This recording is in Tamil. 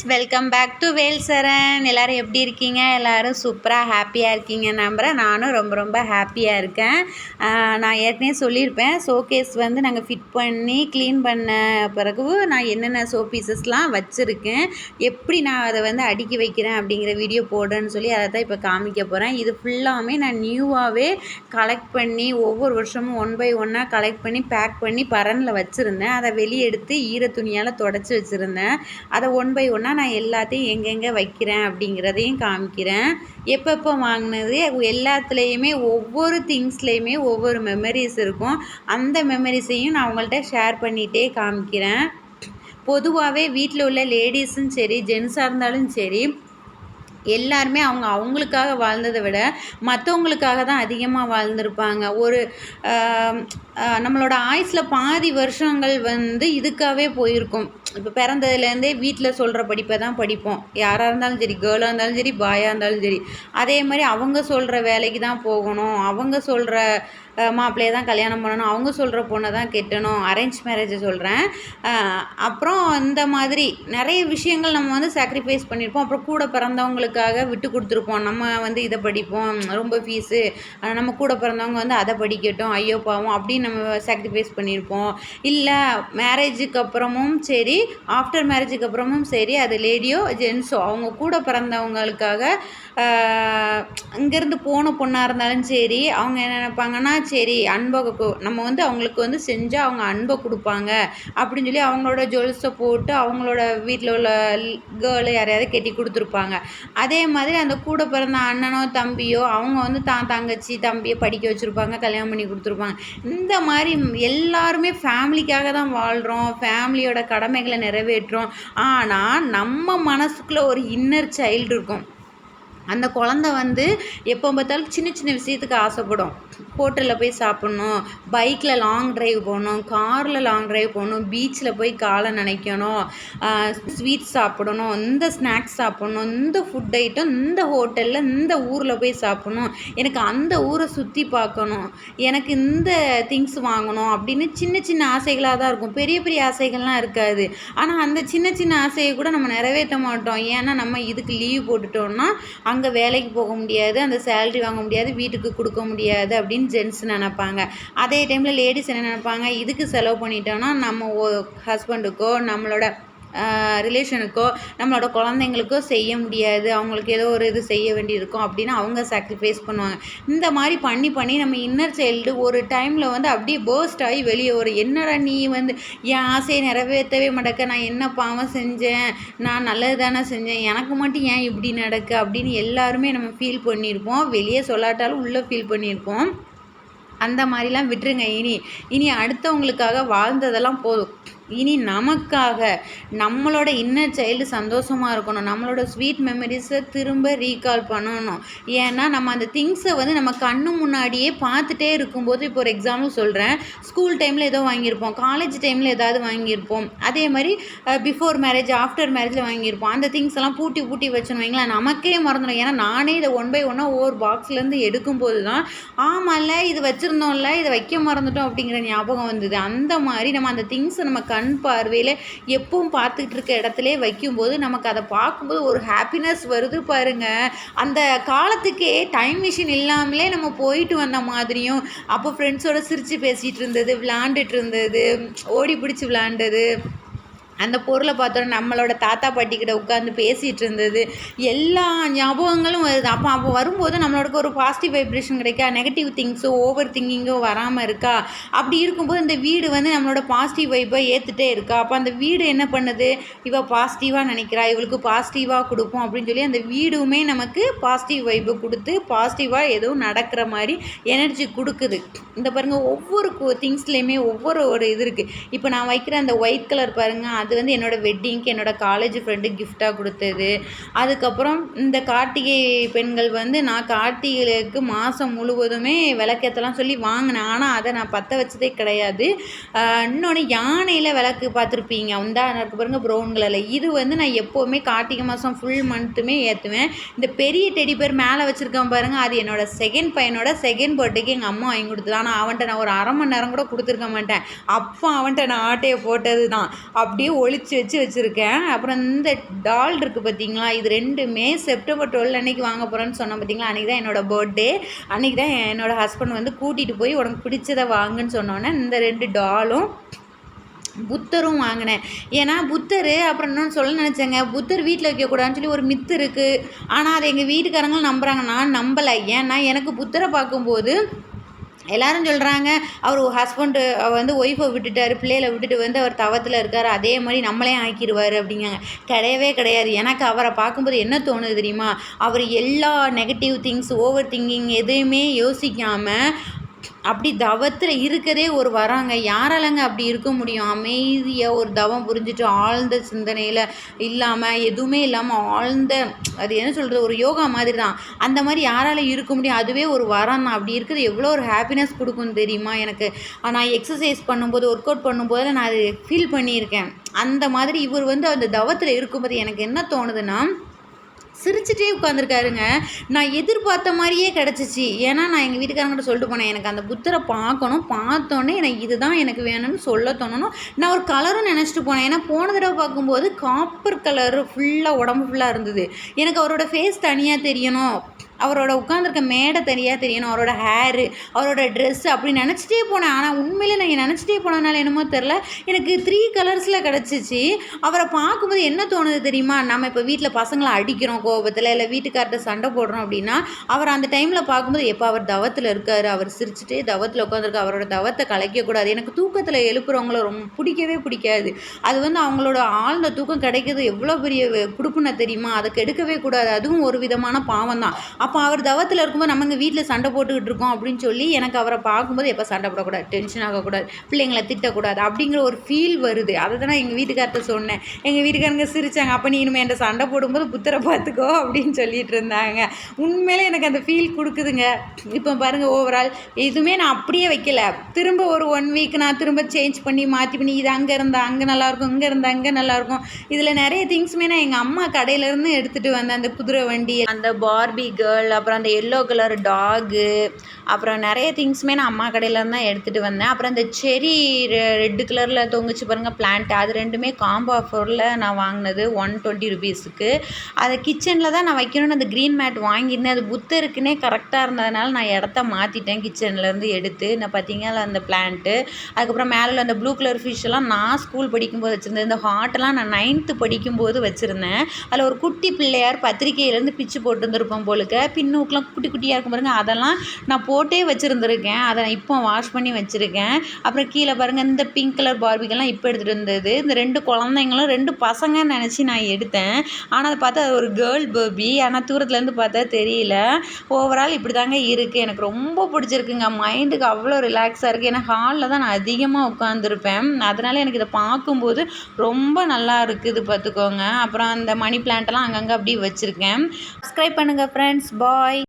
Friends welcome back to Vel Saran. எல்லோரும் எப்படி இருக்கீங்க? எல்லோரும் சூப்பராக ஹாப்பியாக இருக்கீங்க நம்புகிறேன் நானும் ரொம்ப ரொம்ப ஹாப்பியாக இருக்கேன். நான் ஏற்கனவே சொல்லியிருப்பேன் ஷோகேஸ் வந்து நாங்கள் ஃபிட் பண்ணி க்ளீன் பண்ண பிறகு நான் என்னென்ன ஷோ பீசஸ்லாம் வச்சுருக்கேன் எப்படி நான் அதை வந்து அடுக்கி வைக்கிறேன் அப்படிங்கிற வீடியோ போடுறேன்னு சொல்லி அதை தான் இப்போ காமிக்க போகிறேன் இது ஃபுல்லாமே நான் நியூவாகவே கலெக்ட் பண்ணி ஒவ்வொரு வருஷமும் ஒன் பை ஒன்னாக கலெக்ட் பண்ணி பேக் பண்ணி பரனில் வச்சுருந்தேன். அதை வெளியே எடுத்து ஈர துணியால் தொடச்சி வச்சுருந்தேன். அதை ஒன் பை ஒன்னாக நான் எல்லாத்தையும் எங்கெங்கே வைக்கிறேன் அப்படிங்கிறதையும் காமிக்கிறேன். எப்பப்போ வாங்கினது எல்லாத்துலேயுமே ஒவ்வொரு திங்ஸ்லேயுமே ஒவ்வொரு மெமரிஸ் இருக்கும். அந்த மெமரிஸையும் நான் உங்கள்கிட்ட ஷேர் பண்ணிகிட்டே காமிக்கிறேன். பொதுவாகவே வீட்டில் உள்ள லேடிஸும் சரி ஜென்ஸாக இருந்தாலும் சரி எல்லாருமே அவங்க அவங்களுக்காக வாழ்ந்ததை விட மற்றவங்களுக்காக தான் அதிகமாக வாழ்ந்திருப்பாங்க. ஒரு நம்மளோட ஆயுசில் பாதி வருஷங்கள் வந்து இதுக்காகவே போயிருக்கும். இப்போ பிறந்ததுலேருந்தே வீட்டில் சொல்கிற படிப்பை தான் படிப்போம். யாராக இருந்தாலும் சரி கேர்ளாக இருந்தாலும் சரி பாயாக இருந்தாலும் சரி. அதே மாதிரி அவங்க சொல்கிற வேலைக்கு தான் போகணும். அவங்க சொல்கிற மாப்பிள்ளையை தான் கல்யாணம் பண்ணணும். அவங்க சொல்கிற பொண்ணை தான் கெட்டணும். அரேஞ்ச் மேரேஜை சொல்கிறேன் அப்புறம் இந்த மாதிரி நிறைய விஷயங்கள் நம்ம வந்து சாக்ரிஃபைஸ் பண்ணியிருப்போம் அப்புறம் கூட பிறந்தவங்களுக்காக விட்டு கொடுத்துருப்போம். நம்ம வந்து இதை படிப்போம். ரொம்ப ஃபீஸு நம்ம கூட பிறந்தவங்க வந்து அதை படிக்கட்டும். ஐயோ பாவம். அப்படின்னு நம்ம சாக்ரிஃபைஸ் பண்ணியிருப்போம் இல்லை மேரேஜுக்கு அப்புறமும் சரி ஆஃப்டர் மேரேஜுக்கு அப்புறமும் சரி அது லேடியோ ஜென்ஸோ அவங்க கூட பிறந்தவங்களுக்காக இங்கேருந்து போன பொண்ணாக இருந்தாலும் சரி அவங்க என்ன நினைப்பாங்கன்னா சரி அன்பை நம்ம வந்து அவங்களுக்கு வந்து செஞ்சால் அவங்க அன்பை கொடுப்பாங்க. அப்படின்னு சொல்லி அவங்களோட ஜுவல்ஸை போட்டு அவங்களோட வீட்டில் உள்ள கேர்ளு யாரையாவது கட்டி கொடுத்துருப்பாங்க. அதே மாதிரி அந்த கூட பிறந்த அண்ணனோ தம்பியோ அவங்க வந்து தான் தங்கச்சி தம்பியை படிக்க வச்சுருப்பாங்க கல்யாணம் பண்ணி கொடுத்துருப்பாங்க. இந்த இந்த மாதிரி எல்லாருமே ஃபேமிலிக்காக தான் வாழ்கிறோம் ஃபேமிலியோட கடமைகளை நிறைவேற்றுறோம். ஆனால் நம்ம மனசுக்குள்ளே ஒரு இன்னர் சைல்டு இருக்கும். அந்த குழந்த வந்து எப்போ பார்த்தாலும் சின்ன சின்ன விஷயத்துக்கு ஆசைப்படும். ஹோட்டலில் போய் சாப்பிட்ணும் பைக்கில் லாங் டிரைவ் போகணும் காரில் லாங் டிரைவ் போகணும் பீச்சில் போய் காலை நினைக்கணும் ஸ்வீட் சாப்பிடணும் இந்த ஸ்நாக்ஸ் சாப்பிட்ணும் இந்த ஃபுட் ஐட்டம் இந்த ஹோட்டலில் இந்த ஊரில் போய் சாப்பிட்ணும். எனக்கு அந்த ஊரை சுற்றி பார்க்கணும். எனக்கு இந்த திங்ஸ் வாங்கணும் அப்படின்னு சின்ன சின்ன ஆசைகளாக தான் இருக்கும். பெரிய பெரிய ஆசைகள்லாம் இருக்காது. ஆனால் அந்த சின்ன சின்ன ஆசையை கூட நம்ம நிறைவேற்ற மாட்டோம். ஏன்னா நம்ம இதுக்கு லீவ் போட்டுட்டோம்னா அங்கே வேலைக்கு போக முடியாது அந்த சேலரி வாங்க முடியாது வீட்டுக்கு கொடுக்க முடியாது அப்படின்னு ஜென்ஸ் நினைப்பாங்க. அதே டைமில் லேடிஸ் என்ன நினைப்பாங்க? இதுக்கு செலவு பண்ணிட்டோன்னா நம்ம ஹஸ்பண்டுக்கோ நம்மளோட ரிலேஷனுக்கோ நம்மளோட குழந்தைங்களுக்கோ செய்ய முடியாது. அவங்களுக்கு ஏதோ ஒரு இது செய்ய வேண்டியிருக்கும் அப்படின்னு அவங்க சாக்ரிஃபைஸ் பண்ணுவாங்க. இந்த மாதிரி பண்ணி பண்ணி நம்ம இன்னர் சைல்டு ஒரு டைமில் வந்து அப்படியே பேர்ஸ்ட் ஆகி வெளியே வரும். என்னடா நீ வந்து என் ஆசையை நிறைவேற்றவே மாட்டேக்க. நான் என்ன பாவம் செஞ்சேன்? நான் நல்லது தானே செஞ்சேன்? எனக்கு மட்டும் ஏன் இப்படி நடக்கு? அப்படின்னு எல்லாருமே நம்ம ஃபீல் பண்ணியிருப்போம். வெளியே சொல்லாட்டாலும் உள்ளே ஃபீல் பண்ணியிருப்போம். அந்த மாதிரிலாம் விட்டுருங்க இனி. இனி அடுத்தவங்களுக்காக வாழ்ந்ததெல்லாம் போதும். இனி நமக்காக நம்மளோட இன்னர் சைல்டு சந்தோஷமாக இருக்கணும். நம்மளோட ஸ்வீட் மெமரிஸை திரும்ப ரீகால் பண்ணணும். ஏன்னா நம்ம அந்த திங்ஸை வந்து நம்ம கண்ணு முன்னாடியே பார்த்துட்டே இருக்கும்போது இப்போ ஒரு எக்ஸாம்பிள் சொல்கிறேன் ஸ்கூல் டைமில் ஏதோ வாங்கியிருப்போம். காலேஜ் டைமில் ஏதாவது வாங்கியிருப்போம். அதே மாதிரி பிஃபோர் மேரேஜ் ஆஃப்டர் மேரேஜில் வாங்கியிருப்போம். அந்த திங்ஸ் எல்லாம் பூட்டி பூட்டி வச்சுன்னு வைங்களேன். நமக்கே மறந்துடும். ஏன்னா நானே இதை ஒன் பை ஒன்னாக ஒவ்வொரு பாக்ஸ்லேருந்து எடுக்கும்போது தான் ஆமாம்ல இது வச்சுருந்தோம்ல இதை வைக்க மறந்துட்டோம் அப்படிங்கிற ஞாபகம் வந்தது. அந்த மாதிரி நம்ம அந்த திங்ஸை நம்ம கண் பார்வையில் எப்பவும் பார்த்துக்கிட்டு இருக்க இடத்துல வைக்கும்போது நமக்கு அதை பார்க்கும்போது ஒரு ஹாப்பினஸ் வருது பாருங்கள் அந்த காலத்துக்கே டைம் மிஷின் இல்லாமலே நம்ம போயிட்டு வந்த மாதிரியும் அப்போ ஃப்ரெண்ட்ஸோட சிரித்து பேசிகிட்டு இருந்தது விளாண்டுட்டு இருந்தது ஓடி பிடிச்சி விளாண்டது அந்த பொருளை பார்த்தோன்னா நம்மளோட தாத்தா பாட்டிக்கிட்ட உட்காந்து பேசிகிட்டு இருந்தது. எல்லா ஞாபகங்களும் வருது. அப்போ அப்போ வரும்போது நம்மளோட ஒரு பாசிட்டிவ் வைப்ரேஷன் கிடைக்கா? நெகட்டிவ் திங்ஸோ ஓவர் திங்கிங்கோ வராமல் இருக்கா? அப்படி இருக்கும்போது இந்த வீடு வந்து நம்மளோட பாசிட்டிவ் வைப்பை ஏற்றுட்டே இருக்கா? அப்போ அந்த வீடு என்ன பண்ணுது? இவள் பாசிட்டிவாக நினைக்கிறா? இவளுக்கு பாசிட்டிவாக கொடுப்போம் அப்படின்னு சொல்லி அந்த வீடுமே நமக்கு பாசிட்டிவ் வைப்பை கொடுத்து பாசிட்டிவாக எதுவும் நடக்கிற மாதிரி எனர்ஜி கொடுக்குது. இந்த பாருங்கள் ஒவ்வொரு திங்ஸ்லேயுமே ஒவ்வொரு ஒரு இது இருக்குது இப்போ நான் வைக்கிற அந்த ஒயிட் கலர் பாருங்கள் அது வந்து என்னோட வெட்டிங்க்கு என்னோட காலேஜ் ஃப்ரெண்டு கிஃப்டாக கொடுத்தது. அதுக்கப்புறம் இந்த கார்த்திகை பெண்கள் வந்து நான் கார்த்திகைக்கு மாதம் முழுவதுமே விளக்கத்தெல்லாம் சொல்லி வாங்கினேன். ஆனால் அதை நான் பற்ற வச்சதே கிடையாது. இன்னொன்று யானையில் விளக்கு பார்த்துருப்பீங்க. அந்த இருக்கு பாருங்கள் ப்ரௌன் கலரில் இது வந்து நான் எப்போவுமே கார்த்திகை மாதம் ஃபுல் மந்த்துமே ஏற்றுவேன் இந்த பெரிய டெடி பேர் மேலே வச்சுருக்கேன் பாருங்கள் அது என்னோட செகண்ட் பையனோட செகண்ட் பர்த்டேக்கு எங்கள் அம்மா வாங்கி கொடுத்தது. ஆனால் அவன்கிட்ட நான் ஒரு அரை மணி நேரம் கூட கொடுத்துருக்க மாட்டேன். அப்போ அவன்கிட்ட நான் ஆட்டையை போட்டது தான் அப்படியே ஒழிச்சு வச்சு வச்சுருக்கேன். அப்புறம் இந்த டால் இருக்குது பார்த்தீங்களா இது ரெண்டுமே செப்டம்பர் டுவெல் அன்னைக்கு வாங்க போகிறேன்னு சொன்னேன் பார்த்தீங்களா அன்றைக்கி தான் என்னோடய பர்த்டே அன்றைக்கி தான் என்னோடய ஹஸ்பண்ட் வந்து கூட்டிகிட்டு போய் உனக்கு பிடிச்சதை வாங்குன்னு சொன்னோன்னே இந்த ரெண்டு டாலும் புத்தரும் வாங்கினேன். ஏன்னா புத்தர் அப்புறம் இன்னொன்று சொல்ல நினச்சேங்க புத்தர் வீட்டில் வைக்கக்கூடாதுன்னு சொல்லி ஒரு மித்து இருக்குது ஆனால் அதை எங்கள் வீட்டுக்காரங்களும் நம்புகிறாங்க நான் நம்பலை. ஏன்னா எனக்கு புத்தரை பார்க்கும்போது எல்லாரும் சொல்கிறாங்க அவர் ஹஸ்பண்டு வந்து ஒய்ஃபை விட்டுட்டார் பிள்ளைகளை விட்டுட்டு வந்து அவர் தவத்தில் இருக்கார் அதே மாதிரி நம்மளே ஆக்கிடுவார் அப்படிங்காங்க கிடையவே கிடையாது. எனக்கு அவரை பார்க்கும்போது என்ன தோணுது தெரியுமா? அவர் எல்லா நெகட்டிவ் திங்ஸ் ஓவர் திங்கிங் எதையுமே யோசிக்காமல் அப்படி தவத்தில் இருக்கதே ஒரு வராங்க. யாராலங்க அப்படி இருக்க முடியும்? அமைதியாக ஒரு தவம் புரிஞ்சுட்டு ஆழ்ந்த சிந்தனையில் இல்லாமல் எதுவுமே இல்லாமல் ஆழ்ந்த அது என்ன சொல்கிறது ஒரு யோகா மாதிரி தான் அந்த மாதிரி யாரால இருக்க முடியும்? அதுவே ஒரு வரம் தான். அப்படி இருக்கிறது எவ்வளோ ஒரு ஹாப்பினஸ் கொடுக்கும் தெரியுமா எனக்கு? நான் எக்ஸசைஸ் பண்ணும்போது ஒர்க் அவுட் பண்ணும்போது நான் அது ஃபீல் பண்ணியிருக்கேன். அந்த மாதிரி இவர் வந்து அந்த தவத்தில் இருக்கும்போது எனக்கு என்ன தோணுதுன்னா சிரிச்சுட்டே உட்காந்துருக்காருங்க நான் எதிர்பார்த்த மாதிரியே கிடச்சிச்சு. ஏன்னா நான் எங்கள் வீட்டுக்காரங்கிட்ட சொல்லிட்டு போனேன் எனக்கு அந்த புத்தரை பார்க்கணும் பார்த்தோன்னே எனக்கு இதுதான் எனக்கு வேணும்னு சொல்ல தோணணும் நான் ஒரு கலரும் நினச்சிட்டு போனேன். ஏன்னா போன தடவை பார்க்கும்போது காப்பர் கலர் ஃபுல்லாக உடம்பு ஃபுல்லாக இருந்தது. எனக்கு அவரோட ஃபேஸ் தனியாக தெரியணும். அவரோட உட்காந்துருக்க மேடை தனியாக தெரியணும் அவரோட ஹேரு அவரோட ட்ரெஸ்ஸு அப்படி நினச்சிட்டே போனேன். ஆனால் உண்மையிலே நான் நினச்சிட்டே போனதுனால என்னமோ தெரில எனக்கு த்ரீ கலர்ஸில் கிடச்சிச்சு. அவரை பார்க்கும்போது என்ன தோணுது தெரியுமா? நம்ம இப்போ வீட்டில் பசங்களை அடிக்கிறோம் கோபத்தில் இல்லை வீட்டுக்கார்ட்ட சண்டை போடுறோம் அப்படின்னா அவர் அந்த டைமில் பார்க்கும்போது எப்போ அவர் தவத்தில் இருக்கார் அவர் சிரிச்சுட்டே தவத்தில் உட்காந்துருக்கு அவரோட தவத்தை கலைக்கக்கூடாது எனக்கு தூக்கத்தில் எழுப்புறவங்கள ரொம்ப பிடிக்கவே பிடிக்காது. அது வந்து அவங்களோட ஆழ்ந்த தூக்கம் கிடைக்கிறது எவ்வளோ பெரிய கொடுப்புன தெரியுமா? அதை கெடுக்கவே கூடாது. அதுவும் ஒரு விதமான பாவம் தான் அப்போ அவர் தவத்தில் இருக்கும்போது நம்ம இங்கே வீட்டில் சண்டை போட்டுக்கிட்டு இருக்கோம் அப்படின்னு சொல்லி எனக்கு அவரை பார்க்கும்போது எப்போ சண்டை போடக்கூடாது டென்ஷன் ஆகக்கூடாது பிள்ளைங்களை திட்டக்கூடாது அப்படிங்கிற ஒரு ஃபீல் வருது. அதை தான் நான் எங்கள் வீட்டுக்கார்ட்ட சொன்னேன். எங்கள் வீட்டுக்காரங்க சிரித்தாங்க அப்போ நீ இனிமேல் என்கிட்ட சண்டை போடும்போது புத்தரை பார்த்துக்கோ அப்படின்னு சொல்லிட்டு இருந்தாங்க. உண்மையிலே எனக்கு அந்த ஃபீல் கொடுக்குதுங்க. இப்போ பாருங்கள் ஓவரால் எதுவுமே நான் அப்படியே வைக்கல. திரும்ப ஒரு ஒன் வீக் நான் திரும்ப சேஞ்ச் பண்ணி மாற்றி பண்ணி இது அங்கே இருந்தால் அங்கே நல்லாயிருக்கும் இங்கே இருந்தால் அங்கே நல்லாயிருக்கும் இதில் நிறைய திங்ஸுமே நான் எங்கள் அம்மா கடையிலேருந்து எடுத்துகிட்டு வந்தேன் அந்த குதிரை வண்டி அந்த பார்பி கேர்ள் அப்புறம் அந்த எல்லோ கலர் டாகு அப்புறம் நிறைய திங்ஸுமே நான் அம்மா கடையிலேருந்து தான் எடுத்துகிட்டு வந்தேன். அப்புறம் இந்த செரி ரெட்டு கலரில் தொங்குச்சு பாருங்கள் பிளான்ட் அது ரெண்டுமே காம்போ ஆஃபரில் நான் வாங்கினது ஒன் டுவெண்ட்டி ருபீஸுக்கு அதை கிச்சனில் தான் நான் வைக்கணும்னு அந்த க்ரீன் மேட் வாங்கியிருந்தேன். அது புத்தருக்குன்னே கரெக்டாக இருந்ததுனால நான் இடத்த மாற்றிட்டேன் கிச்சன்லேருந்து எடுத்து. நான் பார்த்தீங்கன்னா அந்த பிளான்ட்டு அதுக்கப்புறம் மேலே அந்த ப்ளூ கலர் ஃபிஷ் எல்லாம் நான் ஸ்கூல் படிக்கும்போது வச்சுருந்தேன். இந்த ஹார்ட்டெல்லாம் நான் நைன்த்து படிக்கும்போது வச்சுருந்தேன். அதில் ஒரு குட்டி பிள்ளையார் பத்திரிக்கையிலேருந்து பிச்சு போட்டுருந்துருப்போம் போலுக்க. பின்னூக்கெலாம் குட்டி குட்டியாக இருக்கும் பாருங்கள் அதெல்லாம் நான் போட்டே வச்சுருந்துருக்கேன். அதை நான் இப்போ வாஷ் பண்ணி வச்சுருக்கேன். அப்புறம் கீழே பாருங்கள் இந்த பிங்க் கலர் பார்பிக்கெல்லாம் இப்போ எடுத்துகிட்டு வந்தது. இந்த ரெண்டு குழந்தைங்களும் ரெண்டு பசங்கன்னு நினச்சி நான் எடுத்தேன். ஆனால் அதை பார்த்தா அது ஒரு கேர்ள் பேபி ஆனால் தூரத்துலேருந்து பார்த்தா தெரியல. ஓவரால் இப்படி தாங்க இருக்குது எனக்கு ரொம்ப பிடிச்சிருக்குங்க. மைண்டுக்கு அவ்வளோ ரிலாக்ஸாக இருக்குது ஏன்னா ஹாலில் தான் நான் அதிகமாக உட்காந்துருப்பேன் அதனால் எனக்கு இதை பார்க்கும்போது ரொம்ப நல்லா இருக்குது பார்த்துக்கோங்க. அப்புறம் அந்த மணி பிளான்ட்டெல்லாம் அங்கங்கே அப்படியே வச்சுருக்கேன். சப்ஸ்கிரைப் பண்ணுங்கள் ஃப்ரெண்ட்ஸ் பாய்